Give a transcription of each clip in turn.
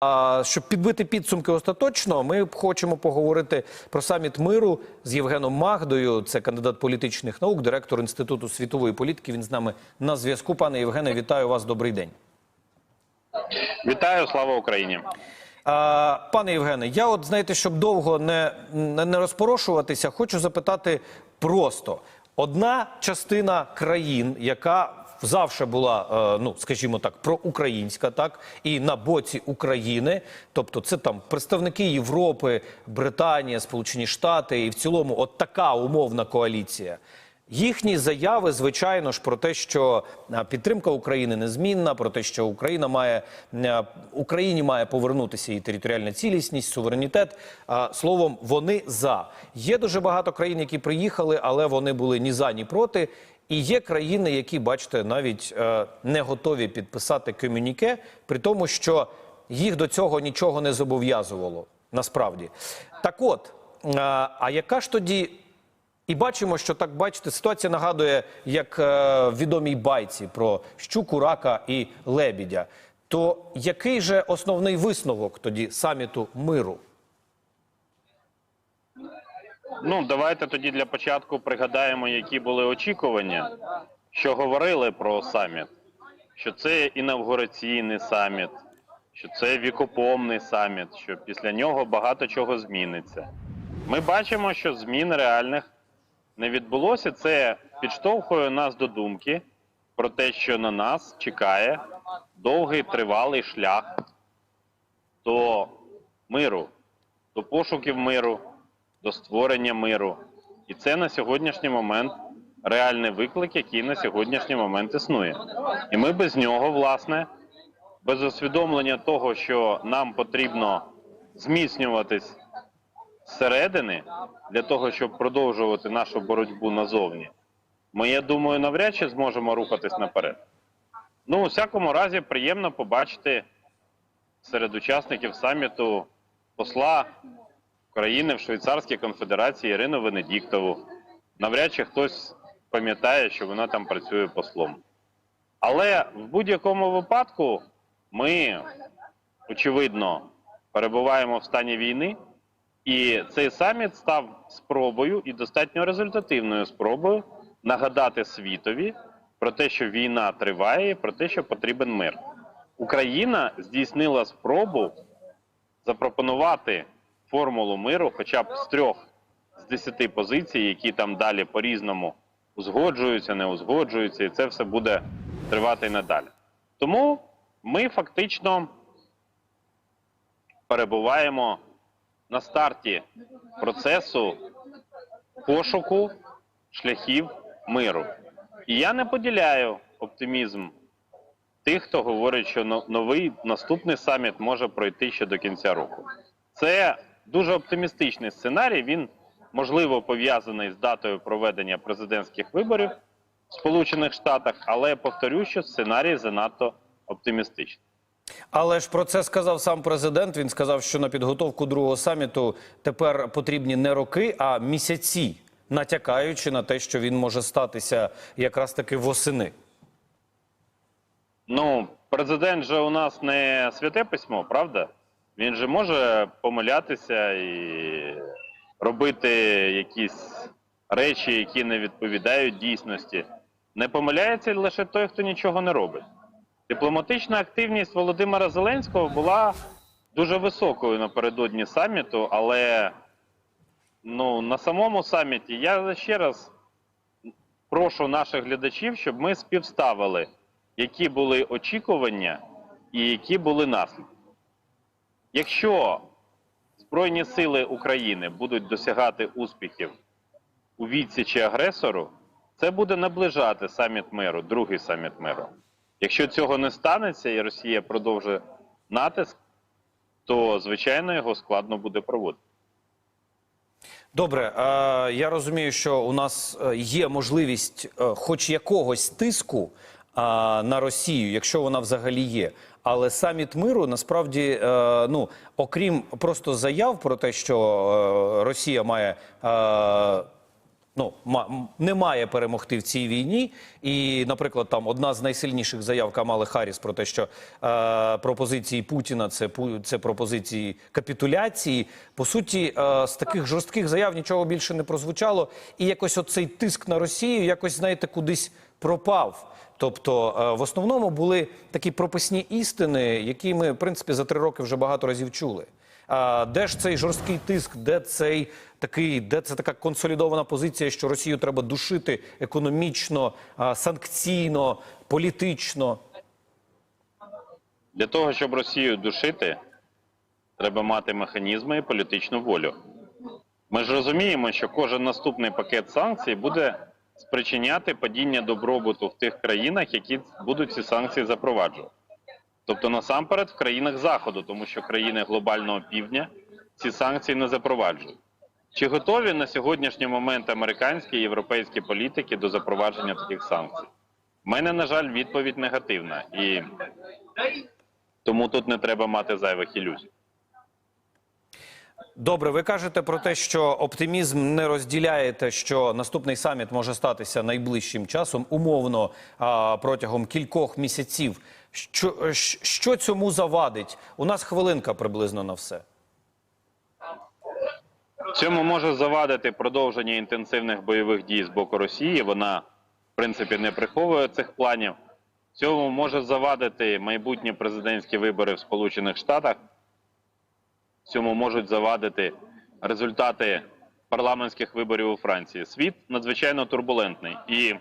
А щоб підбити підсумки остаточно, ми хочемо поговорити про саміт миру з Євгеном Магдою. Це кандидат політичних наук, директор інституту світової політики. Він з нами на зв'язку. Пане Євгене, вітаю вас. Добрий день. Вітаю, слава Україні. А, пане Євгене, я от знаєте, щоб довго не, не, не розпорошуватися, хочу запитати просто: одна частина країн, яка завжди була, е, ну скажімо так, проукраїнська, так і на боці України, тобто це там представники Європи, Британія, Сполучені Штати, і в цілому, от така умовна коаліція. Їхні заяви, звичайно ж, про те, що е, підтримка України незмінна, про те, що Україна має е, Україні має повернутися і територіальна цілісність, суверенітет. Словом, вони за є дуже багато країн, які приїхали, але вони були ні за, ні проти. І є країни, які, бачите, навіть е, не готові підписати комюніке, при тому, що їх до цього нічого не зобов'язувало. Насправді, так от, е, а яка ж тоді і бачимо, що так бачите, ситуація нагадує як е, відомій байці про щуку, рака і лебідя. То який же основний висновок тоді саміту миру? Ну, давайте тоді для початку пригадаємо, які були очікування, що говорили про саміт, що це інавгураційний саміт, що це вікопомний саміт, що після нього багато чого зміниться. Ми бачимо, що змін реальних не відбулося. Це підштовхує нас до думки про те, що на нас чекає довгий тривалий шлях до миру, до пошуків миру, до створення миру. І це на сьогоднішній момент реальний виклик, який на сьогоднішній момент існує. І ми без нього, власне, без усвідомлення того, що нам потрібно зміцнюватись зсередини для того, щоб продовжувати нашу боротьбу назовні, ми, я думаю, навряд чи зможемо рухатись наперед. Ну, у всякому разі, приємно побачити серед учасників саміту посла України в Швейцарській конфедерації Ірину Венедіктову. Навряд чи хтось пам'ятає, що вона там працює послом. Але в будь-якому випадку ми, очевидно, перебуваємо в стані війни, і цей саміт став спробою і достатньо результативною спробою нагадати світові про те, що війна триває, про те, що потрібен мир. Україна здійснила спробу запропонувати формулу миру, хоча б з трьох з десяти позицій, які там далі по-різному узгоджуються, не узгоджуються, і це все буде тривати і надалі. Тому ми фактично перебуваємо на старті процесу пошуку шляхів миру. І я не поділяю оптимізм тих, хто говорить, що новий наступний саміт може пройти ще до кінця року. Це дуже оптимістичний сценарій. Він можливо пов'язаний з датою проведення президентських виборів в Сполучених Штатах, але повторюю, що сценарій занадто оптимістичний. Але ж про це сказав сам президент. Він сказав, що на підготовку другого саміту тепер потрібні не роки, а місяці, натякаючи на те, що він може статися якраз таки восени. Ну, президент же у нас не святе письмо, правда? Він же може помилятися і робити якісь речі, які не відповідають дійсності. Не помиляється лише той, хто нічого не робить. Дипломатична активність Володимира Зеленського була дуже високою напередодні саміту, але ну, на самому саміті я ще раз прошу наших глядачів, щоб ми співставили, які були очікування і які були наслідки. Якщо Збройні сили України будуть досягати успіхів у відсічі агресору, це буде наближати саміт миру, другий саміт миру. Якщо цього не станеться і Росія продовжує натиск, то звичайно його складно буде проводити. Добре, я розумію, що у нас е, є можливість е, хоч якогось тиску на Росію, якщо вона взагалі є. Але саміт миру насправді, е, ну окрім просто заяв про те, що е, Росія має е, Ну, не має перемогти в цій війні. І, наприклад, там одна з найсильніших заяв Камали Харріс про те, що е, пропозиції Путіна це, це пропозиції капітуляції. По суті, е, з таких жорстких заяв нічого більше не прозвучало. І якось оцей тиск на Росію якось, знаєте, кудись пропав. Тобто, е, в основному були такі прописні істини, які ми, в принципі, за три роки вже багато разів чули. Де ж цей жорсткий тиск, де цей такий, де це така консолідована позиція, що Росію треба душити економічно, санкційно, політично? Для того, щоб Росію душити, треба мати механізми і політичну волю. Ми ж розуміємо, що кожен наступний пакет санкцій буде спричиняти падіння добробуту в тих країнах, які будуть ці санкції запроваджувати. Тобто насамперед в країнах Заходу, тому що країни глобального півдня ці санкції не запроваджують. Чи готові на сьогоднішній момент американські і європейські політики до запровадження таких санкцій? У мене, на жаль, відповідь негативна. І тому тут не треба мати зайвих ілюзій. Добре, ви кажете про те, що оптимізм не розділяєте, що наступний саміт може статися найближчим часом, умовно протягом кількох місяців. Що, що цьому завадить? У нас хвилинка приблизно на все. Цьому може завадити продовження інтенсивних бойових дій з боку Росії. Вона, в принципі, не приховує цих планів. Цьому може завадити майбутні президентські вибори в Сполучених Штатах. Цьому можуть завадити результати парламентських виборів у Франції. Світ надзвичайно турбулентний і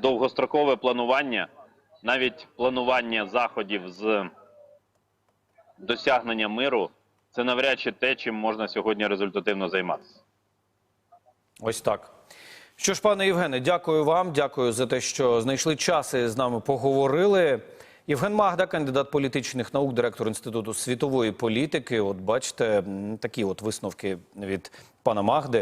довгострокове планування, навіть планування заходів з досягнення миру це навряд чи те, чим можна сьогодні результативно займатися. Ось так. Що ж, пане Євгене, дякую вам. Дякую за те, що знайшли час і з нами поговорили. Євген Магда, кандидат політичних наук, директор інституту світової політики. От бачите, такі от висновки від пана Магди.